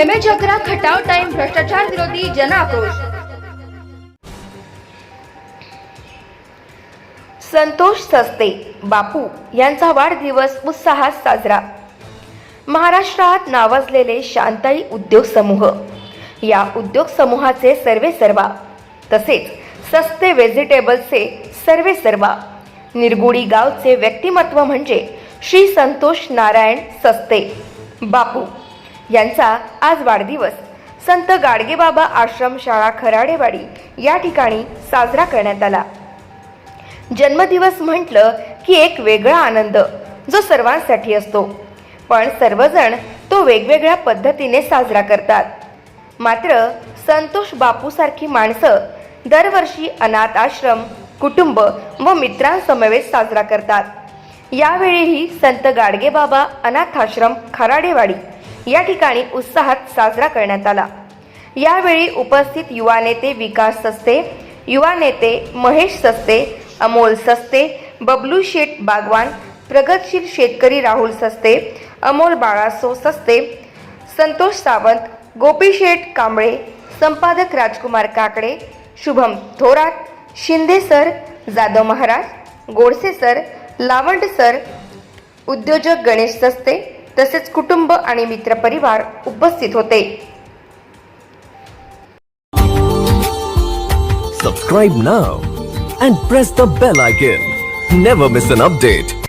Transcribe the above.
M H अकरा Khatav time भ्रष्टाचार विरोधी जन आक्रोश संतोष सस्ते बापू यांचा वाढदिवस उत्साहात साजरा। महाराष्ट्रात नावाजलेले शांताई उद्योग समूह। या उद्योग समूहाचे सर्वे सर्वा तसेच सस्ते व्हेजिटेबल्सचे सर्वे सर्वा। निरगुडी गावचे व्यक्तिमत्व म्हणजे श्री संतोष नारायण सस्ते बापू यांचा आज वाढदिवस. संत गाडगेबाबा आश्रमशाळा खराडेवाडी या ठिकाणी साजरा करण्यात आला. जन्मदिवस म्हटलं की एक वेगळा आनंद जो सर्वांसाठी असतो. पण सर्वजण तो वेगवेगळ्या पद्धतीने साजरा करतात. मात्र संतोष बापूसारखी माणसं दरवर्षी अनाथ आश्रम कुटुंब व मित्रांसमवेत साजरा करतात. यावेळीही संत गाडगेबाबा अनाथ आश्रम खराडेवाडी या ठिकाणी उत्साहात साजरा करण्यात आला. यावेळी उपस्थित युवा नेते विकास सस्ते युवा नेते महेश सस्ते अमोल सस्ते बबलू शेठ बागवान प्रगतशील शेतकरी राहुल सस्ते अमोल बाळासो सस्ते संतोष सावंत गोपी शेठ कांबळे संपादक Rajkumar Kakade Shubham Thorat Shinde sir Jadhav Maharaj Godse sir Lawand sir उद्योजक गणेश सस्ते तसेच कुटुंब आणि मित्र परिवार उपस्थित होते. Subscribe now and press the bell icon never miss an update